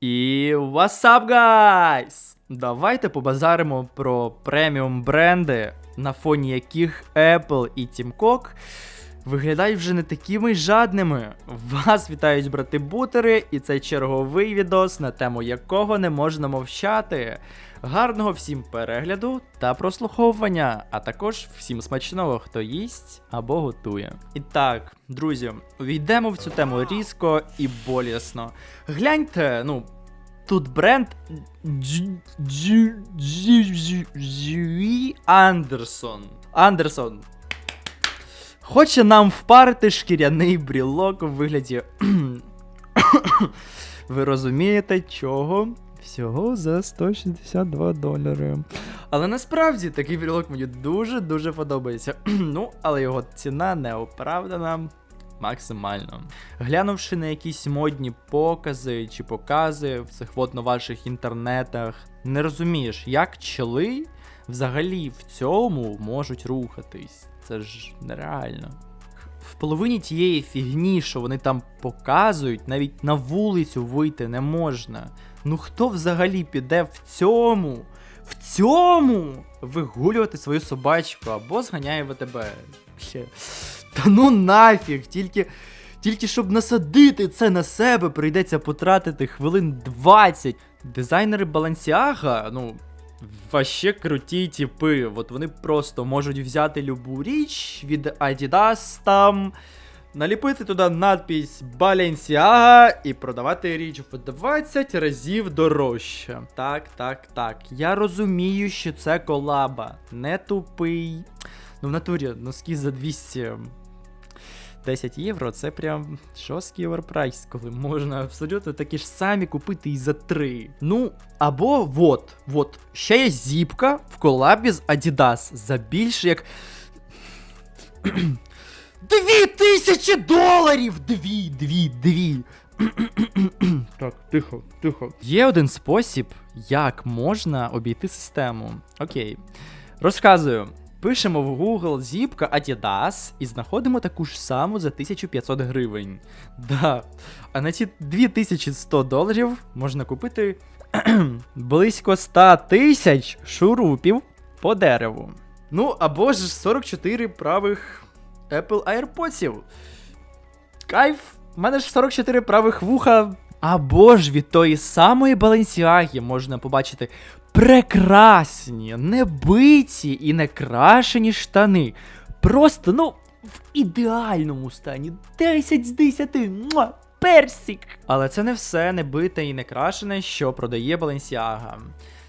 І what's up, guys? Давайте побазаримо про преміум бренди, на фоні яких Apple і Team Cook виглядають вже не такими жадними. Вас вітають брати бутери, і це черговий відос, на тему якого не можна мовчати. Гарного всім перегляду та прослуховування, а також всім смачного, хто їсть або готує. І так, друзі, увійдемо в цю тему різко і болісно. Гляньте, ну, тут бренд Андерсон. Андерсон. Хоче нам впарити шкіряний брілок у вигляді. Ви розумієте, чого? Всього за 162 долари. Але насправді такий брілок мені дуже-дуже подобається. ну, але його ціна не оправдана максимально. Глянувши на якісь модні покази чи покази в цих от ваших інтернетах, не розумієш, як чоли взагалі в цьому можуть рухатись. Це ж нереально. В половині тієї фігні, що вони там показують, навіть на вулицю вийти не можна. Ну хто взагалі піде в цьому? В цьому вигулювати свою собачку або зганяє ВТБ. Та ну нафіг, тільки. Тільки щоб насадити це на себе, прийдеться потратити хвилин 20. Дизайнери Balenciaga, ну, Ваще круті типи. От вони просто можуть взяти любу річ від Adidas там, наліпити туди надпись Balenciaga і продавати річ в 20 разів дорожче. Так, так, так. Я розумію, що це колаба. Не тупий. Ну, в натурі, носки за 200. 10 євро це прям жорсткий оверпрайс, коли можна абсолютно такі ж самі купити і за 3. Ну, або вот, вот, ще є зіпка в колабі з Adidas за більше як. Дві тисячі доларів! Дві, дві, дві. так, тихо, тихо. Є один спосіб, як можна обійти систему. Окей. Розказую. Пишемо в Google зіпка Adidas і знаходимо таку ж саму за 1500 гривень. Да. А на ці 2100 доларів можна купити близько 100 тисяч шурупів по дереву. Ну, або ж 44 правих Apple AirPods. Кайф, в мене ж 44 правих вуха. Або ж від тої самої Balenciaga можна побачити прекрасні, небиті і не крашені штани. Просто, ну, в ідеальному стані. 10 з 10. Муа, персик. Але це не все небите і не крашене, що продає Balenciaga.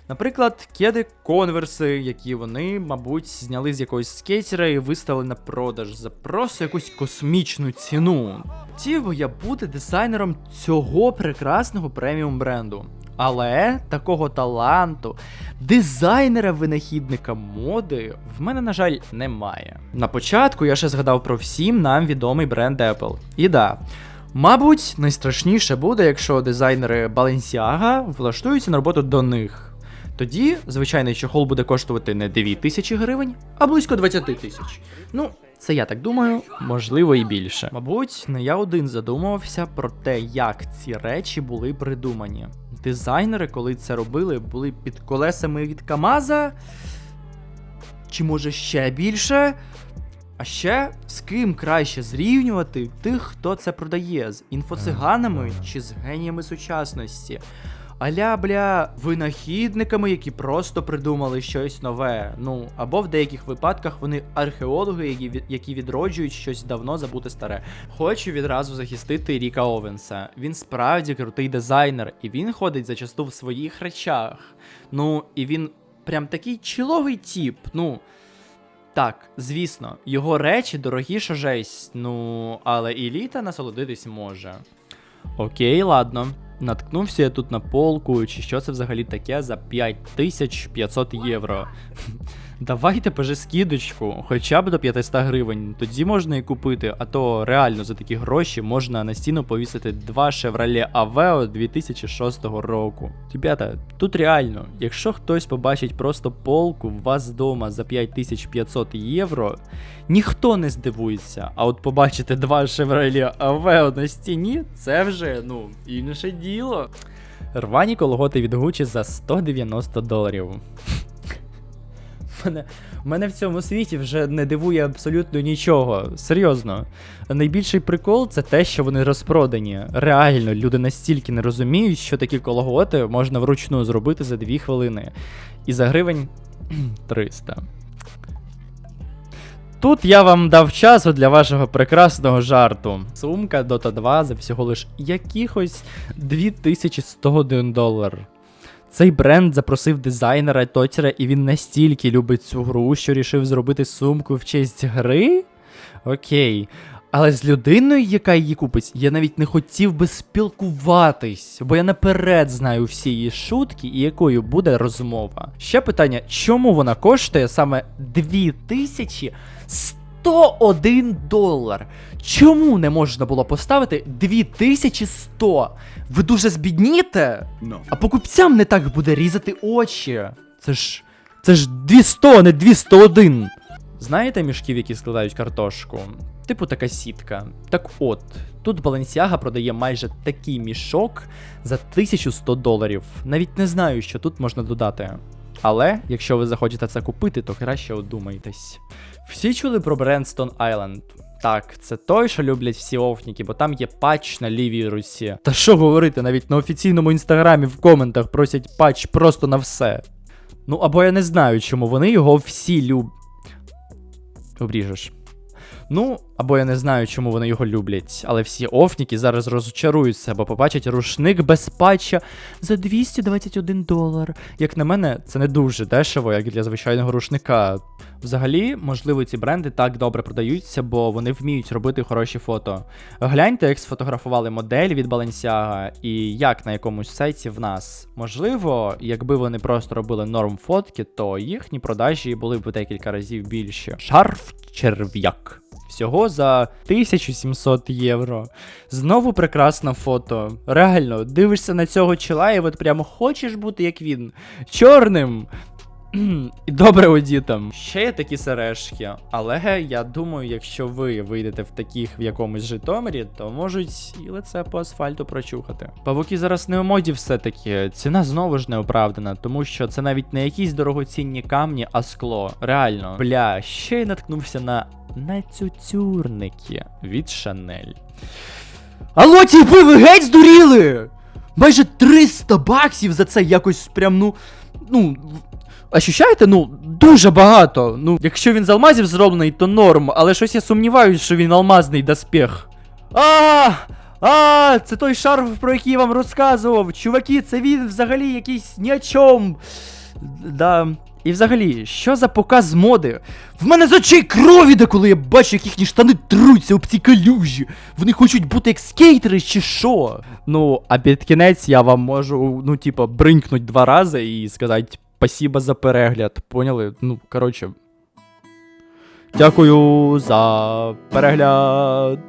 Наприклад, кеди конверси, які вони, мабуть, зняли з якогось скейтера і виставили на продаж за просто якусь космічну ціну. Хотів я бути дизайнером цього прекрасного преміум бренду. Але такого таланту, дизайнера-винахідника моди в мене, на жаль, немає. На початку я ще згадав про всім нам відомий бренд Apple. І да. Мабуть, найстрашніше буде, якщо дизайнери Balenciaga влаштуються на роботу до них. Тоді звичайний чохол буде коштувати не 9 тисячі гривень, а близько 20 тисяч. Ну, це я так думаю, можливо і більше. Мабуть, не я один задумувався про те, як ці речі були придумані. Дизайнери, коли це робили, були під колесами від Камаза. Чи може ще більше? А ще з ким краще зрівнювати тих, хто це продає, з інфоциганами чи з геніями сучасності. Аля, бля, винахідниками, які просто придумали щось нове. Ну, або в деяких випадках вони археологи, які, відроджують щось давно забуте старе. Хочу відразу захистити Ріка Овенса. Він справді крутий дизайнер, і він ходить зачасту в своїх речах. Ну, і він прям такий чіловий тіп. Ну. Так, звісно, його речі дорогі, що жесть. Ну, але еліта насолодитись може. Окей, ладно. Наткнувся я тут на полку, чи що це взагалі таке за 5500 євро. Давайте поже скидочку, хоча б до 500 гривень. Тоді можна і купити, а то реально за такі гроші можна на стіну повісити два Chevrolet Aveo 2006 року. Ребята, тут реально, якщо хтось побачить просто полку у вас вдома за 5500 євро, ніхто не здивується. А от побачити два Chevrolet Aveo на стіні, це вже, ну, інше діло. Рвані колготи від Гучі за 190 доларів. Мене, мене в цьому світі вже не дивує абсолютно нічого. Серйозно. Найбільший прикол це те, що вони розпродані. Реально, люди настільки не розуміють, що такі колготи можна вручну зробити за 2 хвилини. І за гривень 300. Тут я вам дав часу для вашого прекрасного жарту. Сумка Dota 2 за всього лиш якихось 2101 долар. Цей бренд запросив дизайнера Тотіра, і він настільки любить цю гру, що рішив зробити сумку в честь гри? Окей. Але з людиною, яка її купить, я навіть не хотів би спілкуватись, бо я наперед знаю всі її шутки і якою буде розмова. Ще питання: чому вона коштує саме 2101 долар? Чому не можна було поставити 2100? Ви дуже збідніте? А покупцям не так буде різати очі. Це ж. Це ж 200, а не 201. Знаєте мішків, які складають картошку? Типу така сітка. Так от, тут Balenciaga продає майже такий мішок за 1100 доларів. Навіть не знаю, що тут можна додати. Але, якщо ви захочете це купити, то краще одумайтесь. Всі чули про Бренстон Айленд. Так, це той, що люблять всі офніки, бо там є патч на лівій русі. Та що говорити, навіть на офіційному інстаграмі в коментах просять патч просто на все. Ну або я не знаю, чому вони його всі люб. Обріжеш. Ну, або я не знаю, чому вони його люблять, але всі офніки зараз розчаруються, бо побачать рушник без патча за 221 долар. Як на мене, це не дуже дешево, як для звичайного рушника. Взагалі, можливо, ці бренди так добре продаються, бо вони вміють робити хороші фото. Гляньте, як сфотографували модель від Balenciaga і як на якомусь сайті в нас. Можливо, якби вони просто робили норм фотки, то їхні продажі були б декілька разів більше. Шарф черв'як. Всього за 1700 євро. Знову прекрасне фото. Реально, дивишся на цього чола і от прямо хочеш бути як він. Чорним. І добре одітим. Ще є такі сережки, але я думаю, якщо ви вийдете в таких в якомусь Житомирі, то можуть і лице по асфальту прочухати. Павуки зараз не у моді все-таки. Ціна знову ж неоправдана, тому що це навіть не якісь дорогоцінні камні, а скло. Реально. Бля, ще й наткнувся на нацюцюрники від Шанель. Алло, ті ви, геть здуріли! Майже 300 баксів за це якось прям, ну. Ну. Ощущаєте? Ну, дуже багато. Ну, якщо він з алмазів зроблений, то норм, але щось я сумніваюся, що він алмазний доспіх. А! А, це той шарф, про який я вам розказував. Чуваки, це він взагалі якийсь ні о чому. Да. І взагалі, що за показ моди? В мене з очей кров іде, коли я бачу, як їхні штани труться об ці калюжі. Вони хочуть бути як скейтери чи що? Ну, а під кінець я вам можу, ну, типа, бринкнуть два рази і сказати спасибо за перегляд. Поняли? Ну, коротше. Дякую за перегляд.